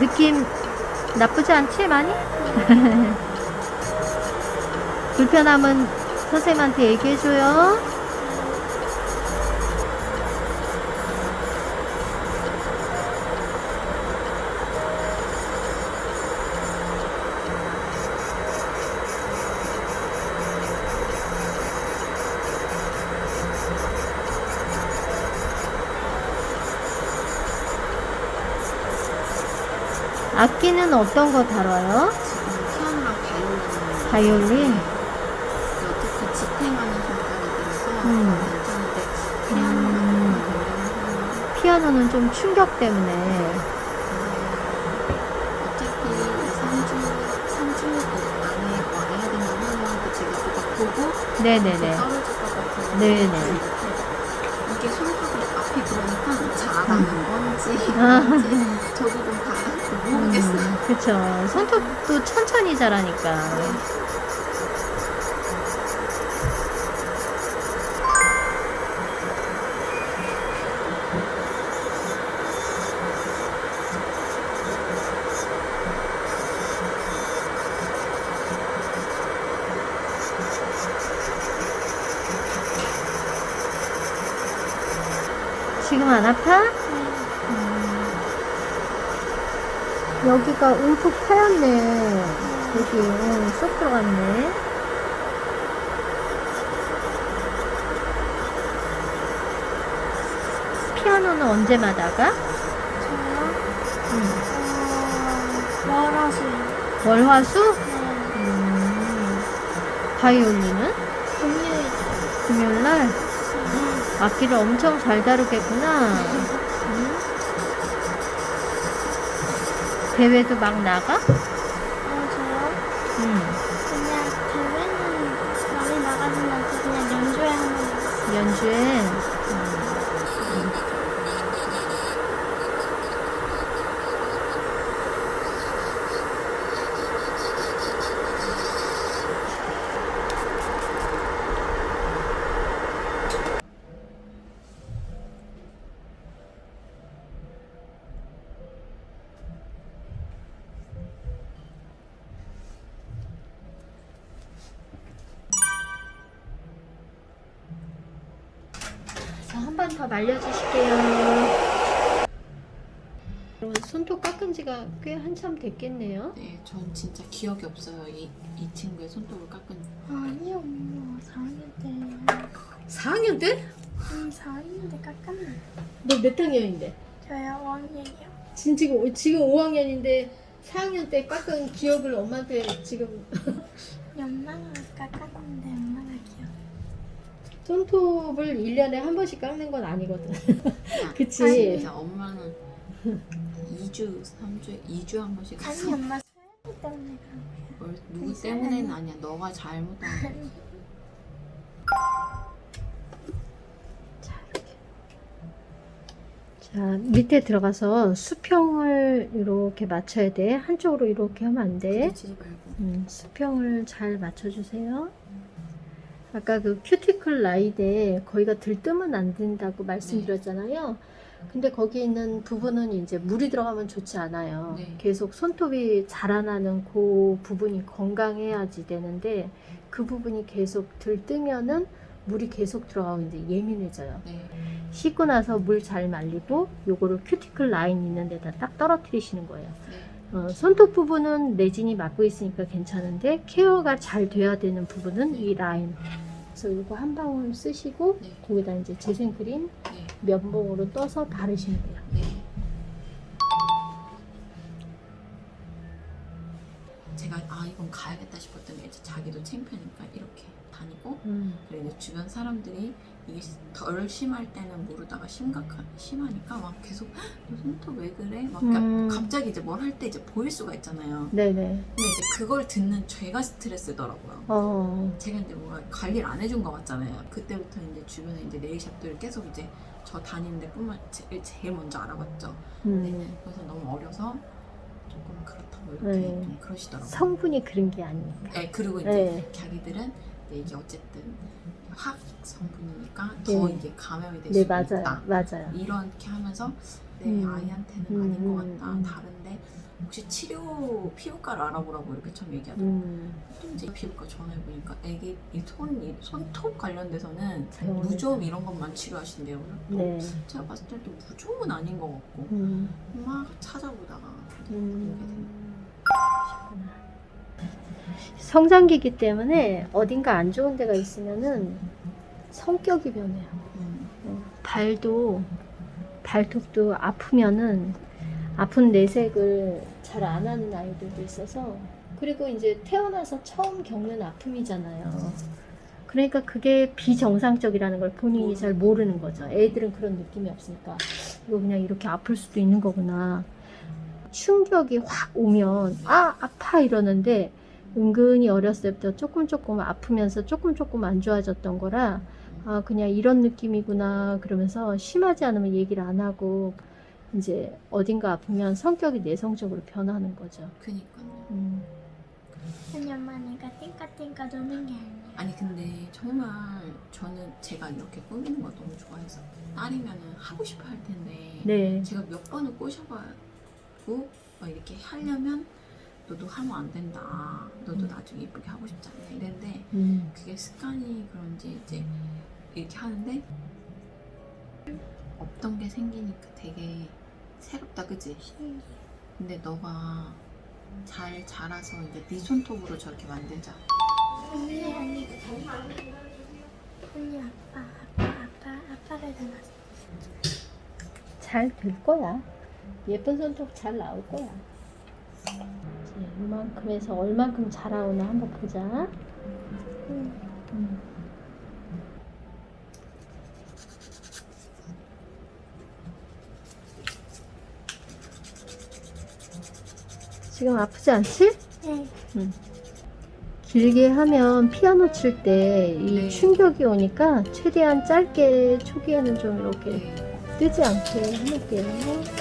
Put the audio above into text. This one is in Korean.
느낌 나쁘지 않지 많이? 불편함은 선생님한테 얘기해줘요. 악기는 어떤 거 다뤄요? 지금 피아노랑 바이올린 바이올린? 어떻게 지탱하는 손가락이라서 음. 괜찮은데 피아노랑 노래를 피아노는 좀 충격 때문에 어차피 3주 3주 안에 와야 된다면 그 제가 그거 보고 네네네 떨어질 것 같아요. 네네. 이게 손가락 앞이 그러니까 잘하는 건지 아. 모르겠어요. 음, 그쵸 손톱도 천천히 자라니까 지금 안 아파? 여기가 움푹 파였네. 여기, 응, 쏙 들어갔네. 피아노는 언제 마다가? 저요? 응. 어, 월화수. 월화수? 네. 음. 바이올린은? 금요일. 금요일날? 악기를 엄청 잘 다루겠구나. 대회도 막 나가? 어, 저요? 응. 그냥 대회는 많이 나가진 않고 그냥 연주회 하는 거. 연주에 한 번 더 말려주실게요. 손톱 깎은 지가 꽤 한참 됐겠네요. 네, 전 진짜 기억이 없어요. 이, 이 친구의 손톱을 깎은 아니요, 엄마. 4학년 때. 4학년 때? 음, 4학년 때 깎았나? 너몇 학년인데? 저요, 5학년이요. 지금, 지금, 지금 5학년인데 4학년 때 깎은 기억을 엄마한테 지금 엄마가 깎았는데 기억. 손톱을 1년에 한 번씩 깎는 건 아니거든. 그냥 그치. 진짜 엄마는 2주, 3주에 2주 한 번씩 아니, 엄마 소연이 때문에 그런 거야. 뭘 누구 때문에는 아니야. 너가 잘못한 거야. 자, 이렇게. 자, 밑에 들어가서 수평을 이렇게 맞춰야 돼. 한쪽으로 이렇게 하면 안 돼. 부딪히지 말고. 음, 수평을 잘 맞춰주세요. 아까 그 큐티클 라이드에 거기가 들뜨면 안 된다고 말씀드렸잖아요. 근데 거기 있는 부분은 이제 물이 들어가면 좋지 않아요. 네. 계속 손톱이 자라나는 그 부분이 건강해야지 되는데 그 부분이 계속 들뜨면은 물이 계속 들어가고 이제 예민해져요. 네. 씻고 나서 물 잘 말리고 요거를 큐티클 라인 있는 데다 딱 떨어뜨리시는 거예요. 네. 어, 손톱 부분은 레진이 막고 있으니까 괜찮은데 케어가 잘 돼야 되는 부분은 이 라인. 그래서 이거 한 방울 쓰시고 네. 거기다 이제 재생크림 네. 면봉으로 떠서 바르시면 돼요. 제가 아 이건 가야겠다 싶었더니 이제 자기도 창피하니까 이렇게 다니고 음. 그리고 이제 주변 사람들이 이게 덜 심할 때는 모르다가 심각한 심하니까 막 계속 "헉, 너 손톱 왜 그래? 막 음. 갑자기 이제 뭘 할 때 이제 보일 수가 있잖아요. 네네. 근데 이제 그걸 듣는 제가 스트레스더라고요. 어. 제가 이제 뭔가 관리를 안 해준 것 같잖아요. 그때부터 이제 주변에 이제 네일샵들을 계속 이제 저 다니는 데 뿐만 제일, 제일 먼저 알아봤죠. 음. 그래서 너무 어려서 조금 그렇다고 이렇게 네. 좀 그러시더라고요. 성분이 그런 게 아니니까. 네, 그리고 이제 네. 자기들은 이게 어쨌든 화학 성분이니까 더 네. 이게 감염이 될네수 맞아요. 있다. 맞아요. 이렇게 하면서 내 음. 아이한테는 음, 아닌 것 음, 같다. 음. 다른데 혹시 치료 피부과를 알아보라고 이렇게 처음 얘기하더라고요. 음, 또 이제 피부과 전화해 보니까 애기 이손 이 손톱 관련돼서는. 무좀 이런 것만 치료하신대요. 네. 제가 봤을 때도 무좀은 아닌 것 같고 음, 막 찾아보다가 음. 성장기기 때문에 어딘가 안 좋은 데가 있으면은 성격이 변해요. 음, 어, 발도 발톱도 아프면은 아픈 내색을 잘 안 하는 아이들도 있어서 그리고 이제 태어나서 처음 겪는 아픔이잖아요. 그러니까 그게 비정상적이라는 걸 본인이 잘 모르는 거죠. 애들은 그런 느낌이 없으니까 이거 그냥 이렇게 아플 수도 있는 거구나. 충격이 확 오면 아 아파 이러는데 은근히 어렸을 때부터 조금 조금 아프면서 조금 조금 안 좋아졌던 거라 아 그냥 이런 느낌이구나 그러면서 심하지 않으면 얘기를 안 하고 이제 어딘가 아프면 성격이 내성적으로 변하는 거죠. 그니까요. 음. 아니 엄마 내가 띵까띵까 노는 게 아니야. 아니 근데 정말 저는 제가 이렇게 꾸미는 거 너무 좋아해서 딸이면은 하고 싶어 할 텐데 네. 제가 몇 번을 꼬셔가고 막 이렇게 하려면 너도 하면 안 된다. 너도 나중에 예쁘게 하고 싶지 않냐 이랬는데 음. 그게 습관이 그런지 이제 이렇게 하는데 없던 게 생기니까 되게 새롭다 그지? 근데 너가 잘 자라서 이제 네 손톱으로 저렇게 만들자 언니 언니 언니 아빠 아빠 아빠 아빠를 닮았어. 잘 될 거야. 예쁜 손톱 잘 나올 거야. 이제 이만큼에서 얼만큼 자라오나 한번 보자. 지금 아프지 않지? 네. 길게 하면 피아노 칠 때이 네. 충격이 오니까 최대한 짧게 초기에는 좀 이렇게 네. 뜨지 않게 해놓을게요.